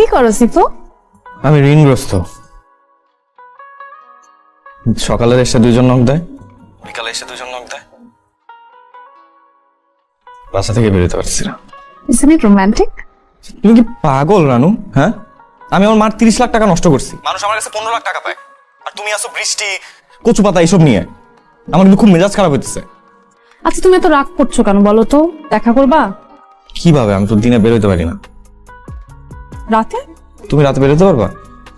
কি করো সিফু? আমি ঋণগ্রস্ত। সকালে এসে দুজন নখ দেয়। বিকালে এসে দুজন নখ দেয়। বাসা থেকে বেরোতে পারছি না। ইসেন রোমান্টিক তুমি কি পাগল রানু? হ্যাঁ? আমি আমার মার তিরিশ লাখ টাকা নষ্ট করছি। মানুষ আমার কাছে পনেরো লাখ টাকা পায়। আর তুমি আসো বৃষ্টি কচু পাতা এসব নিয়ে। আমার কিন্তু খুব মেজাজ খারাপ হইতেছে। আচ্ছা তুমি এত রাগ করছ কেন বলো তো? দেখা করবা? কীভাবে? আমি তো দিনে বেরোতে পারি না। রাতে? তুমি রাতে বেরোতে পারবা?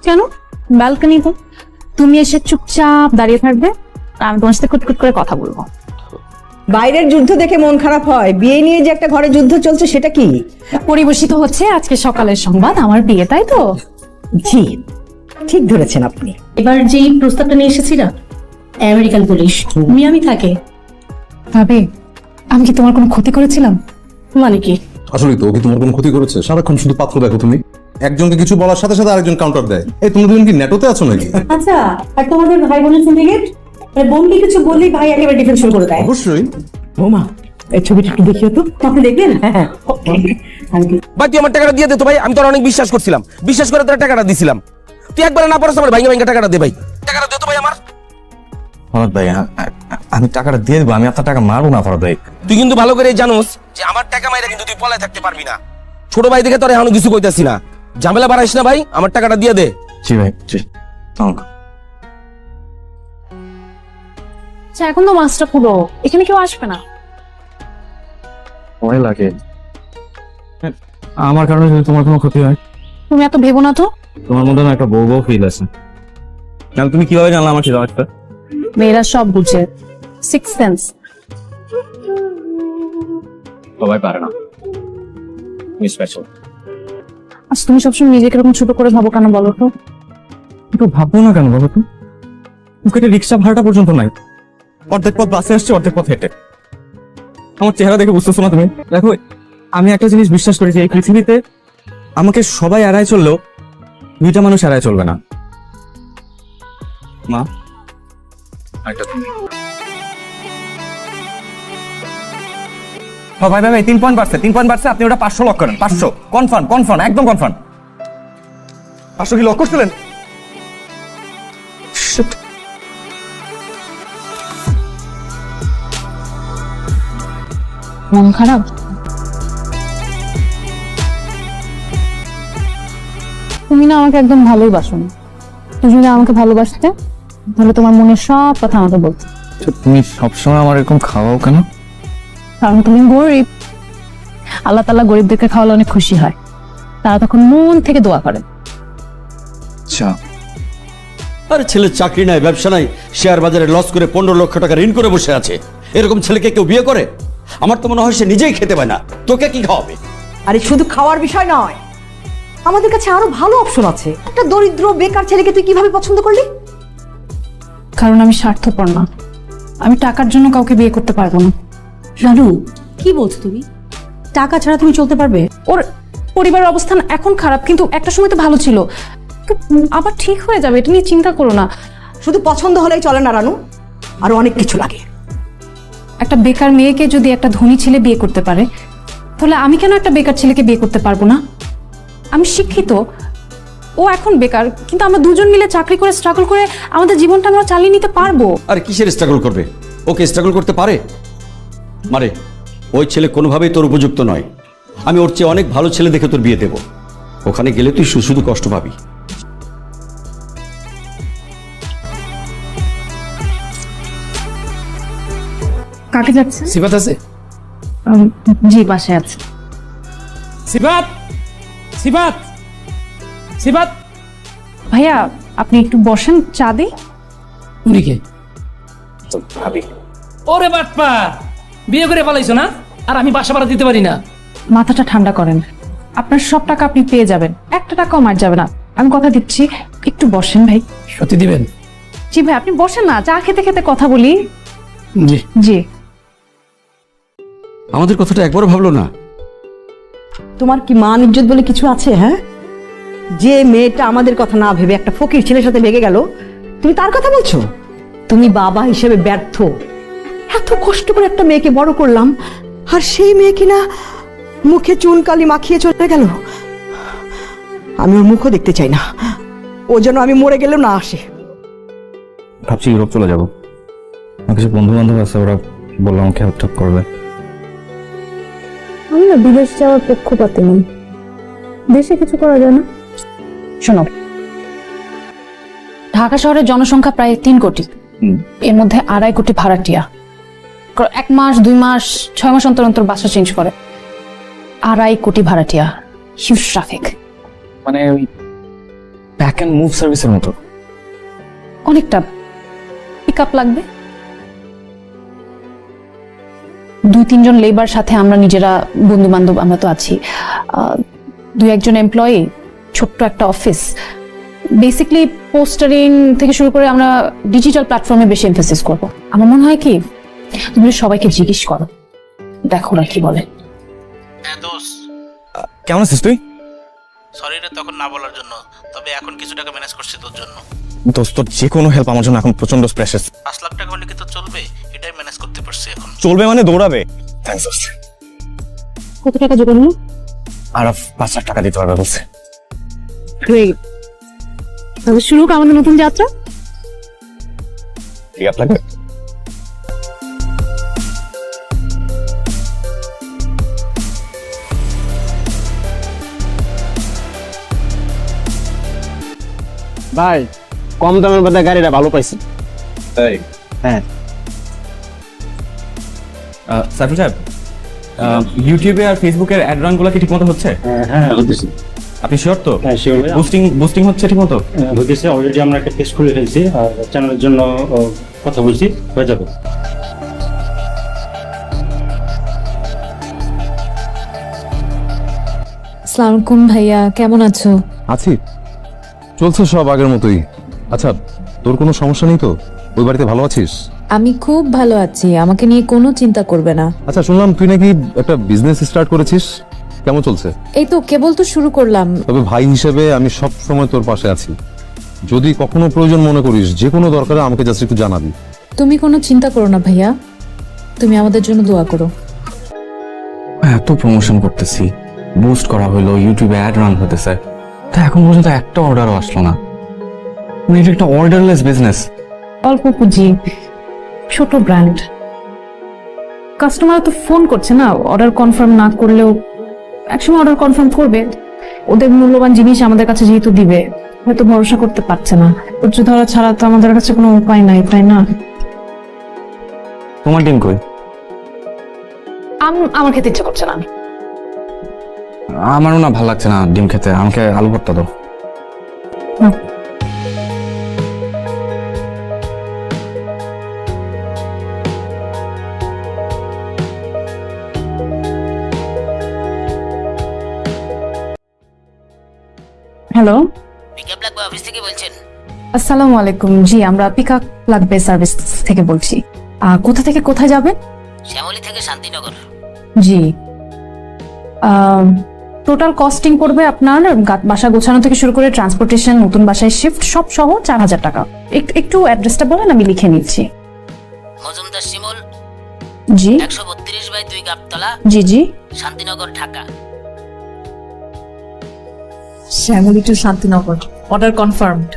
কেন? ব্যালকনি তো। তুমি এসে চুপচাপ দাঁড়িয়ে থাকবে আর আমি তোমার সাথে কুটকুট করে কথা বলব। বাইরের যুদ্ধ দেখে মন খারাপ হয়। বিয়ে নিয়ে যে একটা ঘরে যুদ্ধ চলছে সেটা কি? পরিবেশিত হচ্ছে আজকে সকালের সংবাদ আমার বিয়ে তাই তো? জি ঠিক ধরেছেন আপনি। এবার যেই প্রস্তাবটা নিয়ে এসেছি না আমেরিকান পুলিশ মিয়ামি থাকে। ভাবি আমি কি তোমার কোনো ক্ষতি করেছিলাম? মানে কি? আসলে তো ও কি তোমার কোনো ক্ষতি করেছে? সারাক্ষণ শুধু পাত্র দেখো তুমি। একজনকে কিছু বলার সাথে সাথে আরেকজন কাউন্টার দেয়। এই তোমরা দুজন কি নেটোতে আছো নাকি? আচ্ছা আর তোমাদের ভাই বোনের সিন্ডিকেট মানে বোনকে কিছু বললেই ভাই একেবারে ডিফেন্স শুরু করে দেয়। অবশ্যই। বৌমা এই ছবিটা একটু দেখিও তো। আপনি দেখবেন? হ্যাঁ ভাই তুই আমার টাকাটা দিয়ে দে তো ভাই আমি তোর অনেক বিশ্বাস করছিলাম। বিশ্বাস করে তোর টাকাটা দিছিলাম। তুই একবার না পড়াস আমার ভাইঙ্গা ভাইঙ্গা টাকাটা দে ভাই। টাকাটা দে তো ভাই আমার। ফরদ ভাই আমি টাকাটা দিয়ে দেবো আমি আপনার টাকা মারবো না ফরদ ভাই। তুই কিন্তু ভালো করে জানোস যে আমার টাকা মাইরা কিন্তু তুই পলায় থাকতে পারবি না। ছোট ভাই দেখে তোর এখন কিছু কইতাছি না। ঝামেলা বাড়াইস না ভাই আমার টাকাটা দিয়ে দে। জি ভাই জি। থ্যাংক। আচ্ছা এখন তো মাছটা পুরো এখানে কেউ আসবে না? ভয় লাগে। আমার কারণে যদি তোমার কোনো ক্ষতি হয়। তুমি এত ভেবো না তো? তোমার মধ্যে না একটা বউ বউ ফিল আছে। কেন তুমি কীভাবে জানলে আমার চিরাগটা মেয়েরা সব বুঝে। সিক্স সেন্স সবাই পারে না। স্পেশাল আচ্ছা তুমি সবসময় নিজেকে এরকম ছোট করে ভাবো কেন বলো তো? একটু ভাববো না কেন বলো তো? পকেটে রিক্সা ভাড়াটা পর্যন্ত নাই। অর্ধেক পথ বাসে আসছে, অর্ধেক পথ হেঁটে। আমার চেহারা দেখে বুঝতেছো না তুমি? দেখো, আমি একটা জিনিস বিশ্বাস করি যে এই পৃথিবীতে আমাকে সবাই এড়ায় চললেও দুইটা মানুষ এড়ায় চলবে না। মা একটা তুমি ও ভাই ভাই ভাই তিন পয়েন্ট বাড়ছে তিন পয়েন্ট বাড়ছে আপনি ওটা পাঁচশো লক করেন পাঁচশো। কনফার্ম কনফার্ম একদম কনফার্ম পাঁচশো কি লক করছিলেন? মন খারাপ? তুমি না আমাকে একদম ভালোই বাসো না। তুমি যদি আমাকে ভালোবাসতে তাহলে তোমার মনের সব কথা আমাকে বলতে। তুমি সবসময় আমার এরকম খাওয়াও কেন? কারণ তুমি গরিব। আল্লাহ তালা গরিবদেরকে খাওয়ালে অনেক খুশি হয়। তারা তখন মন থেকে দোয়া করে আচ্ছা। আরে ছেলের চাকরি নাই ব্যবসা নাই শেয়ার বাজারে লস করে পনেরো লক্ষ টাকা ঋণ করে বসে আছে। এরকম ছেলেকে কেউ বিয়ে করে? আমার তো মনে হয় সে নিজেই খেতে পায় না। তোকে কি খাওয়াবে? আরে শুধু খাওয়ার বিষয় নয় আমাদের কাছে আরও ভালো অপশন আছে। একটা দরিদ্র বেকার ছেলেকে তুই কীভাবে পছন্দ করলি? কারণ আমি স্বার্থপর না। আমি টাকার জন্য কাউকে বিয়ে করতে পারব না। রানু কি বলছো তুমি? টাকা ছাড়া তুমি চলতে পারবে? ওর পরিবারের অবস্থান এখন খারাপ কিন্তু একটা সময় তো ভালো ছিল। তো আবার ঠিক হয়ে যাবে এটা নিয়ে চিন্তা করো না। শুধু পছন্দ হলেই চলে না রানু। আরও অনেক কিছু লাগে। একটা বেকার মেয়েকে যদি একটা ধনী ছেলে বিয়ে করতে পারে তাহলে আমি কেন একটা বেকার ছেলেকে বিয়ে করতে পারব না? আমি শিক্ষিত। ও এখন বেকার কিন্তু আমরা দুজন মিলে চাকরি করে স্ট্রাগল করে আমাদের জীবনটা আমরা চালিয়ে নিতে পারব। আর কিসের স্ট্রাগল করবে? ওকে স্ট্রাগল করতে পারে? মারে ওই ছেলে কোনোভাবেই তোর উপযুক্ত নয়। আমি ওর চেয়ে অনেক ভালো ছেলে দেখে তোর বিয়ে দেব। ওখানে গেলে তুই শুধু শুধু কষ্ট পাবি। কাকে যাচ্ছে সিবাত আছে? জি বাসায় আছে। সিবাত সিবাত সিবাত ভাইয়া আপনি একটু বসেন চা দিই। উনিকে ভাবি। ওরে বাটপা বিয়ে করে পালাইছো না? আর আমি বাসা ভাড়া দিতে পারি না। মাথাটা ঠান্ডা করেন। আপনার সব টাকা আপনি পেয়ে যাবেন। একটা টাকাও মার যাবে না। আমি কথা দিচ্ছি একটু বসেন ভাই। সত্যি দিবেন? জি ভাই আপনি বসেন না চা খেতে খেতে কথা বলি। জি। জি। আমাদের কথাটা একবারও ভাবলো না। তোমার কি মান ইজ্জত বলে কিছু আছে হ্যাঁ? যে মেয়েটা আমাদের কথা না ভেবে একটা ফকির ছেলের সাথে ভেগে গেল তুমি তার কথা বলছো? তুমি বাবা হিসেবে ব্যর্থ। এত কষ্ট করে একটা মেয়েকে বড় করলাম আর সেই মেয়ে কিনা মুখে চুন কালি মাখিয়ে চলে গেল। আমি ওর মুখও দেখতে চাই না। ও যেন আমি মরে গেলেও না আসে। ভাবছি ইউরোপ চলে যাব। কিছু বন্ধু বান্ধব আছে ওরা বলল আমাকে হেল্প করবে। আমি না বিদেশ যাওয়ার পক্ষপাতি নই। দেশে কিছু করা যায় না। শোনো ঢাকা শহরের জনসংখ্যা প্রায় তিন কোটি। এর মধ্যে আড়াই কোটি ভাড়াটিয়া। এক মাস দুই মাস ছয় মাস অন্তর অন্তর বাসা চেঞ্জ করে। আড়াই কোটি ভাড়াটিয়া হিউজ ট্রাফিক মানে ওই ব্যাক অ্যান্ড মুভ সার্ভিসের মতো। অনেকটা পিক আপ লাগবে। দুই তিনজন লেবার সাথে আমরা নিজেরা বন্ধু বান্ধব আমরা তো আছি। দুই একজন এমপ্লয়ি ছোট্ট একটা অফিস বেসিকলি পোস্টারিং থেকে শুরু করে আমরা ডিজিটাল প্ল্যাটফর্মে বেশি এমফেসিস করব। আমার মনে হয় কি তুমি সবাইকে জিজ্ঞেস করো। দেখো না কি বলে। হ্যাঁ কেমন আছিস তুই? সরি রে তখন না বলার জন্য। তবে এখন কিছু টাকা ম্যানেজ করছি তোর জন্য। দোস্ত তোর যে কোনো হেল্প আমার জন্য এখন প্রচণ্ড প্রেশাস পাঁচ লাখ টাকা হলে কি তো চলবে? এটাই ম্যানেজ করতে পারছি এখন। চলবে মানে দৌড়াবে। থ্যাংকস দোস্ত। কত টাকা জোগাড় হলো? আর পাঁচ লাখ টাকা দিতে পারবে বলছে। গ্রেট তবে শুরু আমাদের নতুন যাত্রা। ঠিক আছে ভাই কম দামের মধ্যে গাড়িটা ভালো পাইছি। তাই? হ্যাঁ। সাইফুল সাহেব ইউটিউবে আর ফেসবুকের অ্যাড রানগুলো কি ঠিকমতো হচ্ছে? হ্যাঁ হতেছে আপনি শিওর তো? হ্যাঁ শিওর বুস্টিং বুস্টিং হচ্ছে ঠিকমতো? হতেছে অলরেডি আমরা একটা পেজ খুলে ফেলছি আর চ্যানেলের জন্য কথা বলছি হয়ে যাবে। আসসালামু আলাইকুম ভাইয়া কেমন আছো? আছি। চলছে সব আগের মতোই। আচ্ছা তোর কোনো সমস্যা নেই তো? ওই বাড়িতে ভালো আছিস? আমি খুব ভালো আছি আমাকে নিয়ে কোনো চিন্তা করবে না। আচ্ছা শুনলাম তুই নাকি একটা বিজনেস স্টার্ট করেছিস। কেমন চলছে? এই তো কেবল তো শুরু করলাম। তবে ভাই হিসেবে আমি সব সময় তোর পাশে আছি। যদি কখনো প্রয়োজন মনে করিস যে কোনো দরকারে আমাকে জাস্ট একটু জানাবি। তুমি কোনো চিন্তা করো না ভাইয়া। তুমি আমাদের জন্য দোয়া করো। এত প্রমোশন করতেছি। বুস্ট করা হলো ইউটিউবে অ্যাড রান হতেছে। তা এখন পর্যন্ত একটা অর্ডারও আসলো না। মানে এটা একটা অর্ডারলেস বিজনেস অল্প পুঁজি ছোট ব্র্যান্ড কাস্টমার তো ফোন করছে না অর্ডার কনফার্ম না করলেও একসময় অর্ডার কনফার্ম করবে। ওদের মূল্যবান জিনিস আমাদের কাছে যেহেতু দিবে হয়তো ভরসা করতে পারছে না। উচ্চ ধরা ছাড়া তো আমাদের কাছে কোনো উপায় নাই তাই না? তোমার ডিম কই? আম- আমার খেতে ইচ্ছে করছে না। আমারও না ভালো লাগছে না ডিম খেতে। আমাকে আলু ভর্তা দাও। হ্যালো পিকআপ লাগবে অফিস থেকে বলছেন। আসসালামু আলাইকুম। জি আমরা পিক আপ লাগবে সার্ভিস থেকে বলছি। আহ, কোথা থেকে কোথায় যাবেন? শ্যামলী থেকে শান্তিনগর। জি। টোটাল কস্টিং পড়বে আপনার বাসা গোছানো থেকে শুরু করে ট্রান্সপোর্টেশন নতুন বাসায় শিফট সব সহ চার হাজার টাকা। একটু অ্যাড্রেসটা বলেন আমি লিখে নিচ্ছি। মজুমদার শিমুল জি। একশো বত্রিশ বাই দুই গাবতলা জি জি। Shantinagar Dhaka. Shyamoli to Shantinagar order confirmed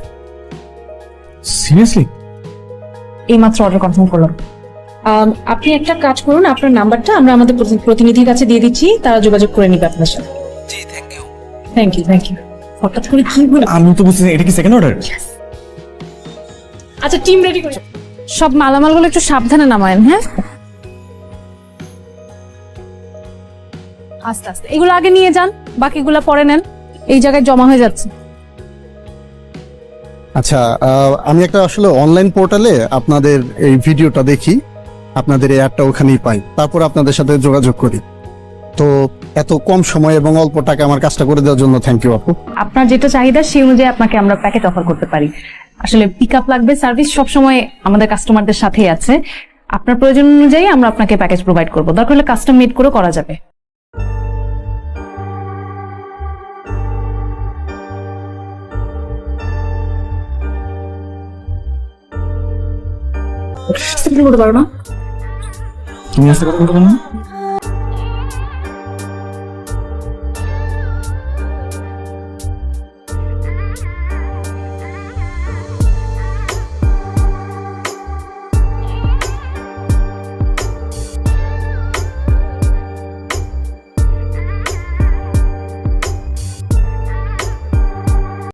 seriously এইমাত্র অর্ডার কনফার্ম করলাম। আপনি একটা কাজ করুন আপনার নাম্বারটা আমরা আমাদের প্রতি- প্রতিনিধির কাছে দিয়ে দিচ্ছি তারা যোগাযোগ করে নিবে আপনার সাথে। জি thank you thank you thank you হঠাৎ করে কি হলো আমি তো বুঝছি না, এটা কি সেকেন্ড অর্ডার আচ্ছা টিম রেডি করে। সব মালামালগুলো একটু সাবধানে নামায়েন হ্যাঁ? আস্তে আস্তে। এগুলো আগে নিয়ে যান বাকিগুলো পরে নেন। এই জায়গায় জমা হয়ে যাচ্ছে। আচ্ছা আহ, আমি একটা আসলে অনলাইন পোর্টালে আপনাদের এই ভিডিওটা দেখি। আপনাদের এই অ্যাডটা ওখানেই পাই। তারপর আপনাদের সাথে যোগাযোগ করি। তো এত কম সময় এবং অল্প টাকা আমার কাজটা করে দেওয়ার জন্য থ্যাংক ইউ আপু। আপনার যেটা চাহিদা সেই অনুযায়ী আপনাকে আমরা প্যাকেট অফার করতে পারি। আসলে পিক আপ লাগবে সার্ভিস সবসময় আমাদের কাস্টমারদের সাথেই আছে। আপনার প্রয়োজন অনুযায়ী আমরা আপনাকে প্যাকেজ প্রোভাইড করব। দরকার হলে কাস্টম মেড করে করা যাবে। করতে পারো না। তুমি আসতে কথা বলতে পারো না?